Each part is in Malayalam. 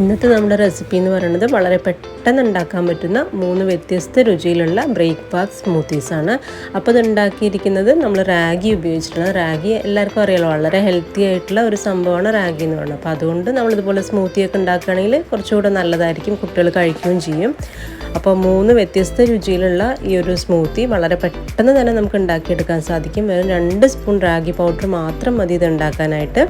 ഇന്നത്തെ നമ്മുടെ റെസിപ്പി എന്ന് പറയുന്നത് വളരെ പെട്ടെന്ന് ഉണ്ടാക്കാൻ പറ്റുന്ന മൂന്ന് വ്യത്യസ്ത രുചിയിലുള്ള ബ്രേക്ക്ഫാസ്റ്റ് സ്മൂത്തീസ് ആണ്. അപ്പോൾ ഇത് നമ്മൾ റാഗി ഉപയോഗിച്ചിട്ടാണ്. റാഗി എല്ലാവർക്കും അറിയാലോ വളരെ ഹെൽത്തി ആയിട്ടുള്ള ഒരു സംഭവമാണ് റാഗി എന്ന് പറയുന്നത്. അപ്പോൾ അതുകൊണ്ട് നമ്മളിതുപോലെ സ്മൂത്തിയൊക്കെ ഉണ്ടാക്കുകയാണെങ്കിൽ കുറച്ചുകൂടെ നല്ലതായിരിക്കും കുട്ടികൾ കഴിക്കുകയും ചെയ്യും. അപ്പോൾ മൂന്ന് വ്യത്യസ്ത രുചിയിലുള്ള ഈ ഒരു സ്മൂത്തി വളരെ പെട്ടെന്ന് തന്നെ നമുക്ക് ഉണ്ടാക്കിയെടുക്കാൻ സാധിക്കും. വെറും രണ്ട് സ്പൂൺ റാഗി പൗഡർ മാത്രം മതി ഇത് ഉണ്ടാക്കാനായിട്ട്.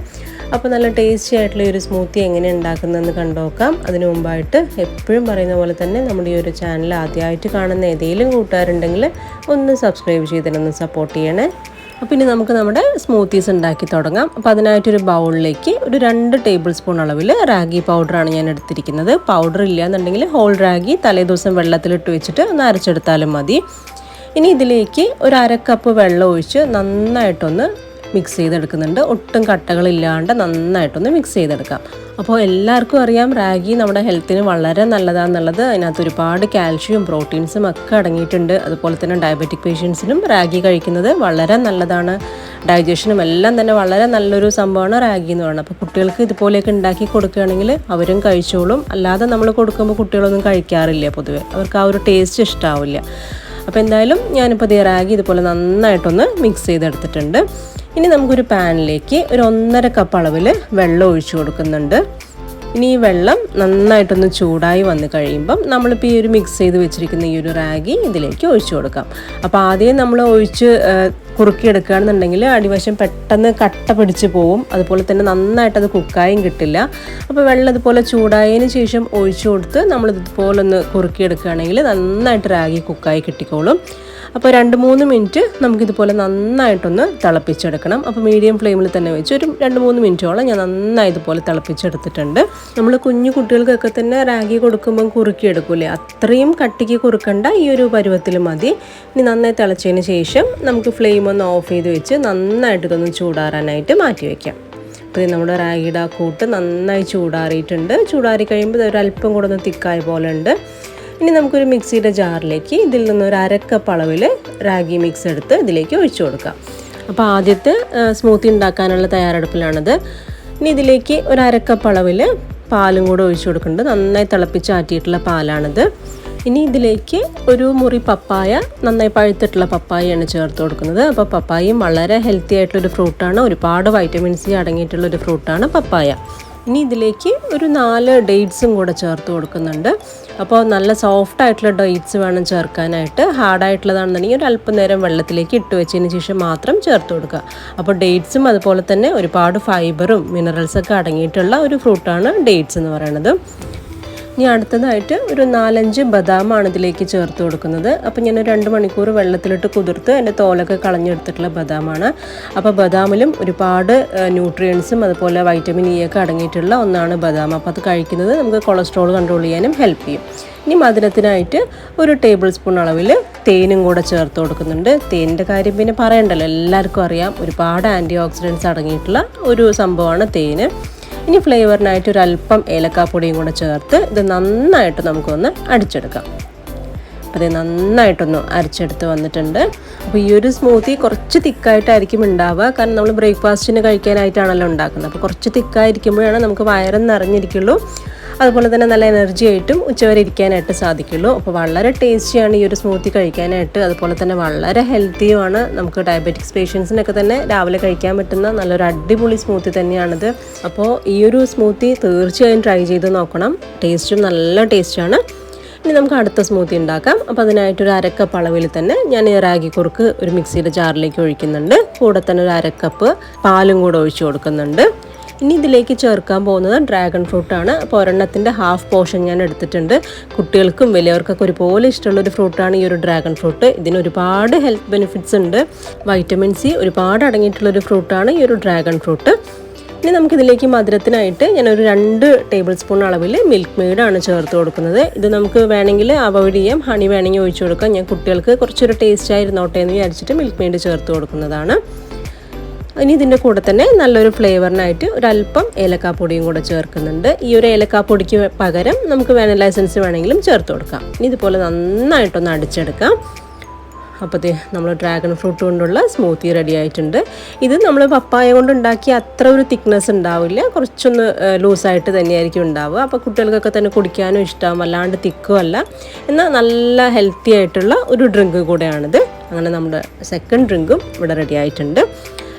അപ്പോൾ നല്ല ടേസ്റ്റി ആയിട്ടുള്ള ഒരു സ്മൂത്തി എങ്ങനെ ഉണ്ടാക്കുന്നതെന്ന് കണ്ടുനോക്കാം. അതിനു മുമ്പായിട്ട് എപ്പോഴും പറയുന്ന പോലെ തന്നെ നമ്മുടെ ഈ ഒരു ചാനൽ ആദ്യമായിട്ട് കാണുന്ന ഏതെങ്കിലും കൂട്ടുകാരുണ്ടെങ്കിൽ ഒന്ന് സബ്സ്ക്രൈബ് ചെയ്തിട്ടൊന്ന് സപ്പോർട്ട് ചെയ്യണേ. അപ്പോൾ ഇനി നമുക്ക് നമ്മുടെ സ്മൂത്തീസ് ഉണ്ടാക്കി തുടങ്ങാം. അപ്പോൾ അതിനായിട്ടൊരു ബൗളിലേക്ക് ഒരു രണ്ട് ടേബിൾ സ്പൂൺ അളവിൽ റാഗി പൗഡറാണ് ഞാൻ എടുത്തിരിക്കുന്നത്. പൗഡർ ഇല്ല എന്നുണ്ടെങ്കിൽ ഹോൾ റാഗി തലേദിവസം വെള്ളത്തിലിട്ട് വെച്ചിട്ട് ഒന്ന് അരച്ചെടുത്താലും മതി. ഇനി ഇതിലേക്ക് ഒരു അര കപ്പ് വെള്ളം ഒഴിച്ച് നന്നായിട്ടൊന്ന് മിക്സ് ചെയ്തെടുക്കുന്നുണ്ട്. ഒട്ടും കട്ടകളില്ലാണ്ട് നന്നായിട്ടൊന്ന് മിക്സ് ചെയ്തെടുക്കാം. അപ്പോൾ എല്ലാവർക്കും അറിയാം റാഗി നമ്മുടെ ഹെൽത്തിന് വളരെ നല്ലതാണെന്നുള്ളത്. അതിനകത്ത് ഒരുപാട് കാൽഷ്യം പ്രോട്ടീൻസും ഒക്കെ അടങ്ങിയിട്ടുണ്ട്. അതുപോലെ തന്നെ ഡയബറ്റിക് പേഷ്യൻസിനും റാഗി കഴിക്കുന്നത് വളരെ നല്ലതാണ്. ഡൈജഷനും എല്ലാം തന്നെ വളരെ നല്ലൊരു സംഭവമാണ് റാഗി എന്ന് പറയുന്നത്. അപ്പോൾ കുട്ടികൾക്ക് ഇതുപോലെയൊക്കെ ഉണ്ടാക്കി കൊടുക്കുകയാണെങ്കിൽ അവരും കഴിച്ചോളും. അല്ലാതെ നമ്മൾ കൊടുക്കുമ്പോൾ കുട്ടികളൊന്നും കഴിക്കാറില്ല പൊതുവെ. അവർക്ക് ആ ഒരു ടേസ്റ്റ് ഇഷ്ടാവില്ല. അപ്പോൾ എന്തായാലും ഞാനിപ്പോൾ ഈ റാഗി ഇതുപോലെ നന്നായിട്ടൊന്ന് മിക്സ് ചെയ്തെടുത്തിട്ടുണ്ട്. ഇനി നമുക്കൊരു പാനിലേക്ക് ഒരു ഒന്നര കപ്പ് അളവിൽ വെള്ളം ഒഴിച്ചു കൊടുക്കുന്നുണ്ട്. ഇനി ഈ വെള്ളം നന്നായിട്ടൊന്ന് ചൂടായി വന്നു കഴിയുമ്പം നമ്മളിപ്പോൾ ഈ ഒരു മിക്സ് ചെയ്ത് വെച്ചിരിക്കുന്ന ഈ ഒരു റാഗി ഇതിലേക്ക് ഒഴിച്ചു കൊടുക്കാം. അപ്പോൾ ആദ്യം നമ്മൾ ഒഴിച്ച് കുറുക്കിയെടുക്കുകയാണെന്നുണ്ടെങ്കിൽ അടിവശം പെട്ടെന്ന് കട്ട പിടിച്ച് പോവും. അതുപോലെ തന്നെ നന്നായിട്ട് അത് കുക്കായും കിട്ടില്ല. അപ്പോൾ വെള്ളം ഇതുപോലെ ചൂടായതിന് ശേഷം ഒഴിച്ചു കൊടുത്ത് നമ്മൾ ഇതുപോലെ ഒന്ന് കുറുക്കിയെടുക്കുകയാണെങ്കിൽ നന്നായിട്ട് റാഗി കുക്കായി കിട്ടിക്കോളും. അപ്പോൾ രണ്ട് മൂന്ന് മിനിറ്റ് നമുക്കിതുപോലെ നന്നായിട്ടൊന്ന് തിളപ്പിച്ചെടുക്കണം. അപ്പോൾ മീഡിയം ഫ്ലെയിമിൽ തന്നെ വെച്ച് ഒരു രണ്ട് മൂന്ന് മിനിറ്റോളം ഞാൻ നന്നായി ഇതുപോലെ തിളപ്പിച്ചെടുത്തിട്ടുണ്ട്. നമ്മൾ കുഞ്ഞു കുട്ടികൾക്കൊക്കെ തന്നെ റാഗി കൊടുക്കുമ്പം കുറുക്കിയെടുക്കൂലേ അത്രയും കട്ടിക്ക് കുറുക്കണ്ട ഈ ഒരു പരുവത്തിൽ മതി. ഇനി നന്നായി തിളച്ചതിന് ശേഷം നമുക്ക് ഫ്ലെയിം ഒന്ന് ഓഫ് ചെയ്ത് വെച്ച് നന്നായിട്ട് ഇതൊന്ന് ചൂടാറാനായിട്ട് മാറ്റി വയ്ക്കാം അപ്പോൾ നമ്മുടെ റാഗിയുടെ ആ കൂട്ട് നന്നായി ചൂടാറിയിട്ടുണ്ട്. ചൂടാറി കഴിയുമ്പോൾ ഒരു അല്പം കൂടെ ഒന്ന് തിക്കായ പോലെ ഉണ്ട്. ഇനി നമുക്കൊരു മിക്സിയുടെ ജാറിലേക്ക് ഇതിൽ നിന്ന് ഒരു അരക്കപ്പ് അളവിൽ റാഗി മിക്സ് എടുത്ത് ഇതിലേക്ക് ഒഴിച്ചു കൊടുക്കാം. അപ്പോൾ ആദ്യത്തെ സ്മൂത്തി ഉണ്ടാക്കാനുള്ള തയ്യാറെടുപ്പിലാണിത്. ഇനി ഇതിലേക്ക് ഒരു അരക്കപ്പ് അളവിൽ പാലും കൂടെ ഒഴിച്ചു കൊടുക്കുന്നുണ്ട്. നന്നായി തിളപ്പിച്ചാറ്റിയിട്ടുള്ള പാലാണിത്. ഇനി ഇതിലേക്ക് ഒരു മുറി പപ്പായ നന്നായി പഴുത്തിട്ടുള്ള പപ്പായയാണ് ചേർത്ത് കൊടുക്കുന്നത്. അപ്പോൾ പപ്പായയും വളരെ ഹെൽത്തി ആയിട്ടുള്ളൊരു ഫ്രൂട്ടാണ് ഒരുപാട് വൈറ്റമിൻ സി അടങ്ങിയിട്ടുള്ളൊരു ഫ്രൂട്ടാണ് പപ്പായ. ഇനി ഇതിലേക്ക് ഒരു നാല് ഡേറ്റ്സും കൂടെ ചേർത്ത് കൊടുക്കുന്നുണ്ട്. അപ്പോൾ നല്ല സോഫ്റ്റ് ആയിട്ടുള്ള ഡേറ്റ്സ് വേണം ചേർക്കാനായിട്ട്. ഹാർഡായിട്ടുള്ളതാണെന്നുണ്ടെങ്കിൽ ഒരു അല്പം നേരം വെള്ളത്തിലേക്ക് ഇട്ട് വെച്ചതിന് ശേഷം മാത്രം ചേർത്ത് കൊടുക്കുക. അപ്പോൾ ഡേറ്റ്സും അതുപോലെ തന്നെ ഒരുപാട് ഫൈബറും മിനറൽസൊക്കെ അടങ്ങിയിട്ടുള്ള ഒരു ഫ്രൂട്ടാണ് ഡേറ്റ്സ് എന്ന് പറയുന്നത്. ഇനി അടുത്തതായിട്ട് ഒരു നാലഞ്ച് ബദാമാണ് ഇതിലേക്ക് ചേർത്ത് കൊടുക്കുന്നത്. അപ്പോൾ ഞാൻ രണ്ട് മണിക്കൂർ വെള്ളത്തിലിട്ട് കുതിർത്ത് എന്റെ തോലൊക്കെ കളഞ്ഞെടുത്തിട്ടുള്ള ബദാമാണ്. അപ്പോൾ ബദാമിലും ഒരുപാട് ന്യൂട്രിയൻസും അതുപോലെ വൈറ്റമിൻ ഇ ഒക്കെ അടങ്ങിയിട്ടുള്ള ഒന്നാണ് ബദാം. അപ്പോൾ അത് കഴിക്കുന്നത് നമുക്ക് കൊളസ്ട്രോൾ കൺട്രോൾ ചെയ്യാനും ഹെൽപ്പ് ചെയ്യും. ഇനി മധുരത്തിനായിട്ട് ഒരു ടേബിൾ സ്പൂൺ അളവിൽ തേനും കൂടെ ചേർത്ത് കൊടുക്കുന്നുണ്ട്. തേനിന്റെ കാര്യം പിന്നെ പറയണ്ടല്ലോ. എല്ലാവർക്കും അറിയാം ഒരുപാട് ആന്റി ഓക്സിഡൻസ് അടങ്ങിയിട്ടുള്ള ഒരു സംഭവമാണ് തേന്. ഇനി ഫ്ലേവറിനായിട്ട് ഒരു അല്പം ഏലക്കാപ്പൊടിയും കൂടെ ചേർത്ത് ഇത് നന്നായിട്ട് നമുക്കൊന്ന് അടിച്ചെടുക്കാം. അപ്പോൾ ഇത് നന്നായിട്ടൊന്ന് അരച്ചെടുത്ത് വന്നിട്ടുണ്ട്. അപ്പോൾ ഈ ഒരു സ്മൂത്തി കുറച്ച് തിക്കായിട്ടായിരിക്കും ഉണ്ടാവുക. കാരണം നമ്മൾ ബ്രേക്ക്ഫാസ്റ്റിന് കഴിക്കാനായിട്ടാണല്ലോ ഉണ്ടാക്കുന്നത്. അപ്പോൾ കുറച്ച് തിക്കായിരിക്കുമ്പോഴാണ് നമുക്ക് വയറും നിറഞ്ഞിരിക്കുള്ളൂ. അതുപോലെ തന്നെ നല്ല എനർജി ആയിട്ടും ഉച്ചവരെ ഇരിക്കാനായിട്ട് സാധിക്കുള്ളൂ. അപ്പോൾ വളരെ ടേസ്റ്റിയാണ് ഈ ഒരു സ്മൂത്തി കഴിക്കാനായിട്ട്. അതുപോലെ തന്നെ വളരെ ഹെൽത്തിയുമാണ് നമുക്ക് ഡയബറ്റിക്സ് പേഷ്യൻസിനൊക്കെ തന്നെ രാവിലെ കഴിക്കാൻ പറ്റുന്ന നല്ലൊരു അടിപൊളി സ്മൂത്തി തന്നെയാണിത്. അപ്പോൾ ഈ ഒരു സ്മൂത്തി തീർച്ചയായും ട്രൈ ചെയ്ത് നോക്കണം. ടേസ്റ്റും നല്ല ടേസ്റ്റാണ് ഇനി നമുക്ക് അടുത്ത സ്മൂത്തി ഉണ്ടാക്കാം. അപ്പോൾ അതിനായിട്ടൊരു അരക്കപ്പ് അളവിൽ തന്നെ ഞാൻ ഈ റാഗി കുറുക്ക് ഒരു മിക്സിയുടെ ജാറിലേക്ക് ഒഴിക്കുന്നുണ്ട്. കൂടെ തന്നെ ഒരു അരക്കപ്പ് പാലും കൂടെ ഒഴിച്ചു കൊടുക്കുന്നുണ്ട്. ഇനി ഇതിലേക്ക് ചേർക്കാൻ പോകുന്നത് ഡ്രാഗൺ ഫ്രൂട്ടാണ് അപ്പോൾ ഒരെണ്ണത്തിന്റെ ഹാഫ് പോർഷൻ ഞാൻ എടുത്തിട്ടുണ്ട്. കുട്ടികൾക്കും വലിയവർക്കൊക്കെ ഒരുപോലെ ഇഷ്ടമുള്ള ഒരു ഫ്രൂട്ടാണ് ഈ ഒരു ഡ്രാഗൺ ഫ്രൂട്ട് ഇതിന് ഒരുപാട് ഹെൽത്ത് ബെനിഫിറ്റ്സ് ഉണ്ട്. വൈറ്റമിൻ സി ഒരുപാട് അടങ്ങിയിട്ടുള്ള ഒരു ഫ്രൂട്ടാണ് ഈ ഒരു ഡ്രാഗൺ ഫ്രൂട്ട് ഇനി നമുക്കിതിലേക്ക് മധുരത്തിനായിട്ട് ഞാനൊരു രണ്ട് ടേബിൾ സ്പൂൺ അളവിൽ മിൽക്ക് മെയ്ഡാണ് ചേർത്ത് കൊടുക്കുന്നത്. ഇത് നമുക്ക് വേണമെങ്കിൽ അവോയ്ഡ് ചെയ്യാം. ഹണി വേണമെങ്കിൽ ഒഴിച്ചു കൊടുക്കാം. ഞാൻ കുട്ടികൾക്ക് കുറച്ചൊരു ടേസ്റ്റ് ആയിരുന്നോട്ടെ എന്ന് വിചാരിച്ചിട്ട് മിൽക്ക് മെയ്ഡ് ചേർത്ത് കൊടുക്കുന്നതാണ്. ഇനി ഇതിന്റെ കൂടെ തന്നെ നല്ലൊരു ഫ്ലേവറിനായിട്ട് ഒരല്പം ഏലക്കാപ്പൊടിയും കൂടെ ചേർക്കുന്നുണ്ട്. ഈ ഒരു ഏലക്കാപ്പൊടിക്ക് പകരം നമുക്ക് വാനില എസൻസ് വേണമെങ്കിലും ചേർത്ത് കൊടുക്കാം. ഇനി ഇതുപോലെ നന്നായിട്ടൊന്ന് അടിച്ചെടുക്കാം. അപ്പോഴത്തെ നമ്മൾ ഡ്രാഗൺ ഫ്രൂട്ട് കൊണ്ടുള്ള സ്മൂത്തി റെഡി ആയിട്ടുണ്ട്. ഇത് നമ്മൾ പപ്പായ കൊണ്ട് ഉണ്ടാക്കിയ അത്ര ഒരു തിക്നെസ് ഉണ്ടാവില്ല. കുറച്ചൊന്ന് ലൂസായിട്ട് തന്നെയായിരിക്കും ഉണ്ടാവുക. അപ്പോൾ കുട്ടികൾക്കൊക്കെ തന്നെ കുടിക്കാനും ഇഷ്ടമാവും അല്ലാണ്ട് തിക്കുമല്ല എന്നാൽ നല്ല ഹെൽത്തി ആയിട്ടുള്ള ഒരു ഡ്രിങ്ക് കൂടെയാണിത്. അങ്ങനെ നമ്മുടെ സെക്കൻഡ് ഡ്രിങ്കും ഇവിടെ റെഡി ആയിട്ടുണ്ട്.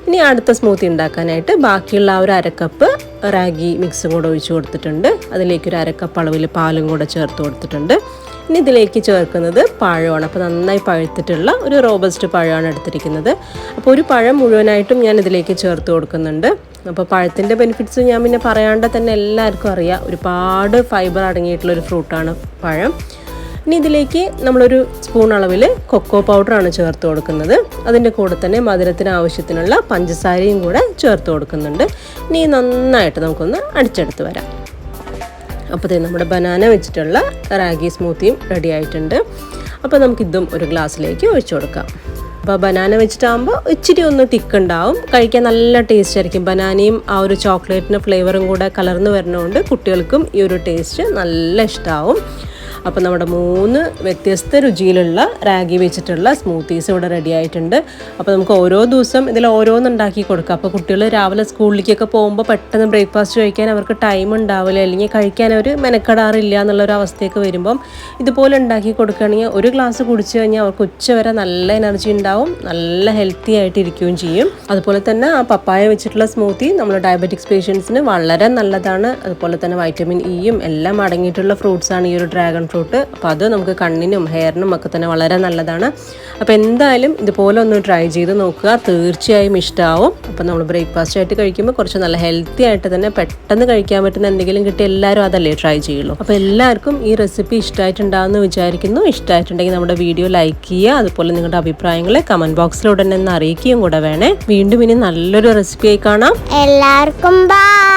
ഇനി അടുത്ത സ്മൂത്തി ഉണ്ടാക്കാനായിട്ട് ബാക്കിയുള്ള ആ ഒരു അരക്കപ്പ് റാഗി മിക്സും കൂടെ ഒഴിച്ചു കൊടുത്തിട്ടുണ്ട്. അതിലേക്ക് ഒരു അരക്കപ്പ് അളവിൽ പാലും കൂടെ ചേർത്ത് കൊടുത്തിട്ടുണ്ട്. ഇനി ഇതിലേക്ക് ചേർക്കുന്നത് പഴമാണ്. അപ്പോൾ നന്നായി പഴുത്തിട്ടുള്ള ഒരു റോബസ്റ്റ് പഴമാണ് എടുത്തിരിക്കുന്നത്. അപ്പോൾ ഒരു പഴം മുഴുവനായിട്ടും ഞാൻ ഇതിലേക്ക് ചേർത്ത് കൊടുക്കുന്നുണ്ട്. അപ്പോൾ പഴത്തിന്റെ ബെനിഫിറ്റ്സ് ഞാൻ പിന്നെ പറയാണ്ട് തന്നെ എല്ലാവർക്കും അറിയാം. ഒരുപാട് ഫൈബർ അടങ്ങിയിട്ടുള്ള ഒരു ഫ്രൂട്ടാണ് പഴം. ഇനി ഇതിലേക്ക് നമ്മളൊരു സ്പൂൺ അളവിൽ കൊക്കോ പൗഡറാണ് ചേർത്ത് കൊടുക്കുന്നത്. അതിന്റെ കൂടെ തന്നെ മധുരത്തിന് ആവശ്യത്തിനുള്ള പഞ്ചസാരയും കൂടെ ചേർത്ത് കൊടുക്കുന്നുണ്ട്. ഇനി നന്നായിട്ട് നമുക്കൊന്ന് അടിച്ചെടുത്ത് വരാം. അപ്പോൾ ദേ നമ്മുടെ ബനാന വെച്ചിട്ടുള്ള റാഗി സ്മൂത്തിയും റെഡി ആയിട്ടുണ്ട്. അപ്പോൾ നമുക്കിതും ഒരു ഗ്ലാസ്സിലേക്ക് ഒഴിച്ചു കൊടുക്കാം. അപ്പോൾ ബനാന വെച്ചിട്ടാകുമ്പോൾ ഇച്ചിരി ഒന്ന് തിക്ക് ഉണ്ടാവും കഴിക്കാൻ നല്ല ടേസ്റ്റ് ആയിരിക്കും. ബനാനയും ആ ഒരു ചോക്ലേറ്റിന്റെ ഫ്ലേവറും കൂടെ കലർന്ന് വരുന്നതുകൊണ്ട് കുട്ടികൾക്കും ഈ ഒരു ടേസ്റ്റ് നല്ല ഇഷ്ടമാവും അപ്പോൾ നമ്മുടെ മൂന്ന് വ്യത്യസ്ത രുചിയിലുള്ള റാഗി വെച്ചിട്ടുള്ള സ്മൂത്തീസ് ഇവിടെ റെഡി ആയിട്ടുണ്ട്. അപ്പോൾ നമുക്ക് ഓരോ ദിവസം ഇതിൽ ഓരോന്ന് ഉണ്ടാക്കി കൊടുക്കാം. അപ്പോൾ കുട്ടികൾ രാവിലെ സ്കൂളിലേക്കൊക്കെ പോകുമ്പോൾ പെട്ടെന്ന് ബ്രേക്ക്ഫാസ്റ്റ് കഴിക്കാൻ അവർക്ക് ടൈം ഉണ്ടാവില്ല. അല്ലെങ്കിൽ കഴിക്കാൻ അവർ മെനക്കെടാറില്ല എന്നുള്ളൊരു അവസ്ഥയൊക്കെ വരുമ്പം ഇതുപോലെ ഉണ്ടാക്കി കൊടുക്കുകയാണെങ്കിൽ ഒരു ഗ്ലാസ് കുടിച്ചു കഴിഞ്ഞാൽ അവർക്ക് ഉച്ച വരെ നല്ല എനർജി ഉണ്ടാവും. നല്ല ഹെൽത്തി ആയിട്ട് ഇരിക്കുകയും ചെയ്യും. അതുപോലെ തന്നെ ആ പപ്പായ വെച്ചിട്ടുള്ള സ്മൂത്തി നമ്മൾ ഡയബറ്റിക്സ് പേഷ്യൻസിന് വളരെ നല്ലതാണ്. അതുപോലെ തന്നെ വൈറ്റമിൻ ഇയും എല്ലാം അടങ്ങിയിട്ടുള്ള ഫ്രൂട്ട്സാണ് ഈ ഒരു ഡ്രാഗൺ ഫ്രൂട്ട് അപ്പോൾ അത് നമുക്ക് കണ്ണിനും ഹെയറിനും ഒക്കെ തന്നെ വളരെ നല്ലതാണ്. അപ്പോൾ എന്തായാലും ഇതുപോലെ ഒന്ന് ട്രൈ ചെയ്ത് നോക്കുക. തീർച്ചയായും ഇഷ്ടമാവും അപ്പോൾ നമ്മൾ ബ്രേക്ക്ഫാസ്റ്റ് ആയിട്ട് കഴിക്കുമ്പോൾ കുറച്ച് നല്ല ഹെൽത്തി ആയിട്ട് തന്നെ പെട്ടെന്ന് കഴിക്കാൻ പറ്റുന്ന എന്തെങ്കിലും കിട്ടി എല്ലാവരും അതല്ലേ ട്രൈ ചെയ്യുള്ളൂ. അപ്പോൾ എല്ലാവർക്കും ഈ റെസിപ്പി ഇഷ്ടമായിട്ടുണ്ടാകുമെന്ന് വിചാരിക്കുന്നു. ഇഷ്ടമായിട്ടുണ്ടെങ്കിൽ നമ്മുടെ വീഡിയോ ലൈക്ക് ചെയ്യുക. അതുപോലെ നിങ്ങളുടെ അഭിപ്രായങ്ങളെ കമന്റ് ബോക്സിലൂടെ തന്നെ അറിയിക്കുകയും കൂടെ വേണേ. വീണ്ടും ഇനി നല്ലൊരു റെസിപ്പിയായി കാണാം. എല്ലാവർക്കും ബൈ